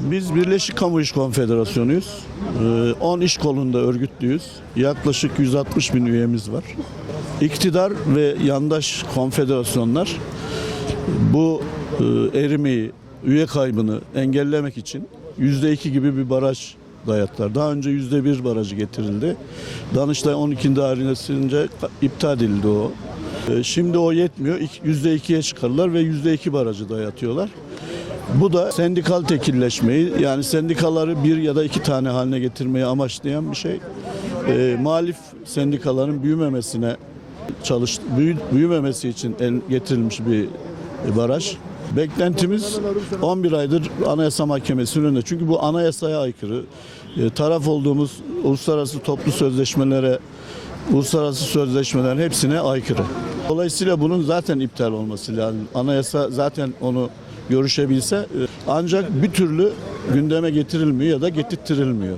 Biz Birleşik Kamu İş Konfederasyonu'yuz. Ee, 10 iş kolunda örgütlüyüz. Yaklaşık 160 bin üyemiz var. İktidar ve yandaş konfederasyonlar bu e, erimeyi, üye kaybını engellemek için %2 gibi bir baraj dayattılar. Daha önce %1 barajı getirildi. Danıştay 12. dairesince iptal edildi o. E, Şimdi o yetmiyor. İk- %2'ye çıkarırlar ve %2 barajı dayatıyorlar. Bu da sendikal tekilleşmeyi yani sendikaları bir ya da iki tane haline getirmeyi amaçlayan bir şey. E, muhalif sendikaların büyümemesine çalış büyü- büyümemesi için getirilmiş bir baraj. Beklentimiz 11 aydır Anayasa Mahkemesi'nin önünde. Çünkü bu anayasaya aykırı. E, taraf olduğumuz uluslararası toplu sözleşmelere, uluslararası sözleşmelerin hepsine aykırı. Dolayısıyla bunun zaten iptal olması lazım. Anayasa zaten onu görüşebilse e, ancak bir türlü gündeme getirilmiyor ya da getirttirilmiyor.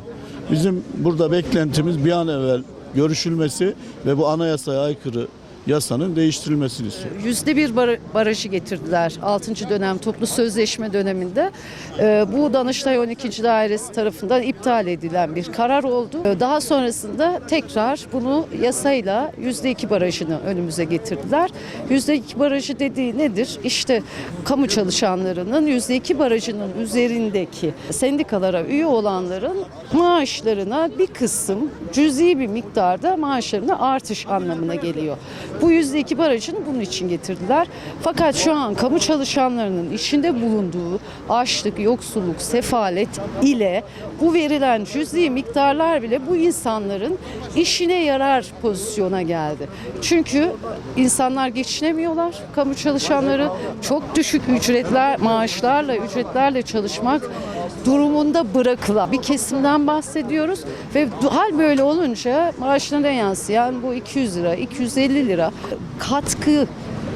Bizim burada beklentimiz bir an evvel görüşülmesi ve bu anayasaya aykırı yasanın değiştirilmesini istiyoruz. Yüzde bir bar- barajı getirdiler 6. dönem toplu sözleşme döneminde. Ee, bu Danıştay 12. Dairesi tarafından iptal edilen bir karar oldu. Ee, Daha sonrasında tekrar bunu yasayla yüzde iki barajını önümüze getirdiler. Yüzde iki barajı dediği nedir? İşte kamu çalışanlarının yüzde iki barajının üzerindeki sendikalara üye olanların maaşlarına bir kısım cüzi bir miktarda maaşlarına artış anlamına geliyor. Bu yüzde iki barajını bunun için getirdiler. Fakat şu an kamu çalışanlarının içinde bulunduğu açlık, yoksulluk, sefalet ile bu verilen cüzi miktarlar bile bu insanların işine yarar pozisyona geldi. Çünkü insanlar geçinemiyorlar. Kamu çalışanları çok düşük ücretler, maaşlarla, ücretlerle çalışmak durumunda bırakılan bir kesimden bahsediyoruz ve hal böyle olunca maaşlarına yansıyan bu 200 lira, 250 lira katkı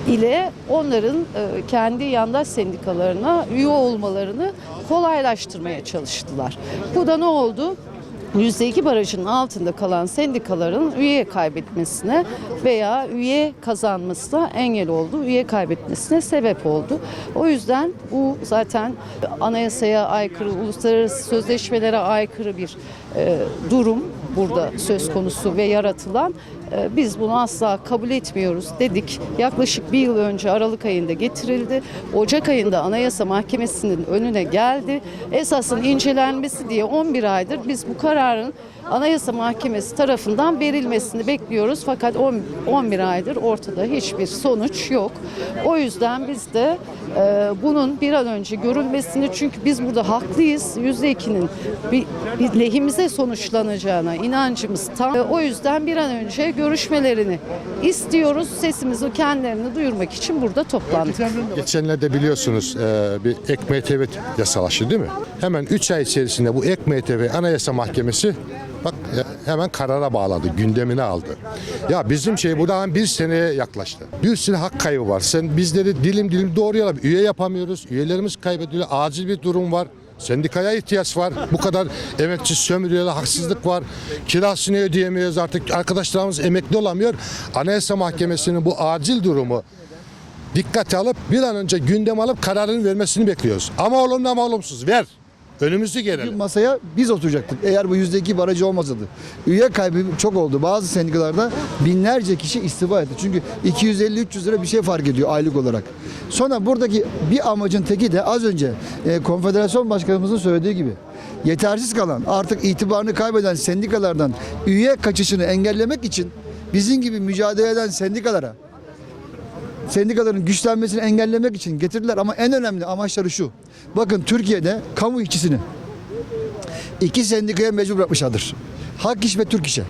ile onların e, kendi yandaş sendikalarına üye olmalarını kolaylaştırmaya çalıştılar. Bu da ne oldu? %2 barajının altında kalan sendikaların üye kaybetmesine veya üye kazanmasına engel oldu. Üye kaybetmesine sebep oldu. O yüzden bu zaten anayasaya aykırı, uluslararası sözleşmelere aykırı bir e, durum burada söz konusu ve yaratılan biz bunu asla kabul etmiyoruz dedik. Yaklaşık bir yıl önce Aralık ayında getirildi. Ocak ayında Anayasa Mahkemesi'nin önüne geldi. Esasın incelenmesi diye 11 aydır biz bu kararın Anayasa Mahkemesi tarafından verilmesini bekliyoruz. Fakat 10 11 aydır ortada hiçbir sonuç yok. O yüzden biz de e, bunun bir an önce görülmesini çünkü biz burada haklıyız. %2'nin bir, bir lehimize sonuçlanacağına inancımız tam. E, o yüzden bir an önce görüşmelerini istiyoruz. Sesimizi kendilerini duyurmak için burada toplandık. Geçenlerde biliyorsunuz e, bir ek MTV yasalaştı değil mi? Hemen 3 ay içerisinde bu ek MTV Anayasa Mahkemesi bak e, hemen karara bağladı, gündemine aldı. Ya bizim şey buradan bir seneye yaklaştı. Bir sürü hak kaybı var. Sen bizleri dilim dilim doğruyorlar. Üye yapamıyoruz. Üyelerimiz kaybediliyor. Acil bir durum var. Sendikaya ihtiyaç var. Bu kadar emekçi sömürüyorlar, haksızlık var. Kirasını ödeyemiyoruz artık. Arkadaşlarımız emekli olamıyor. Anayasa Mahkemesi'nin bu acil durumu dikkate alıp bir an önce gündem alıp kararını vermesini bekliyoruz. Ama olumlu ama olumsuz ver. Önümüzü gelelim. masaya biz oturacaktık eğer bu yüzde iki barajı olmasaydı. Üye kaybı çok oldu. Bazı sendikalarda binlerce kişi istifa etti. Çünkü 250-300 lira bir şey fark ediyor aylık olarak. Sonra buradaki bir amacın teki de az önce e, konfederasyon başkanımızın söylediği gibi yetersiz kalan artık itibarını kaybeden sendikalardan üye kaçışını engellemek için bizim gibi mücadele eden sendikalara sendikaların güçlenmesini engellemek için getirdiler ama en önemli amaçları şu. Bakın Türkiye'de kamu işçisini iki sendikaya mecbur bırakmışlardır. Hak İş ve Türk İş'e.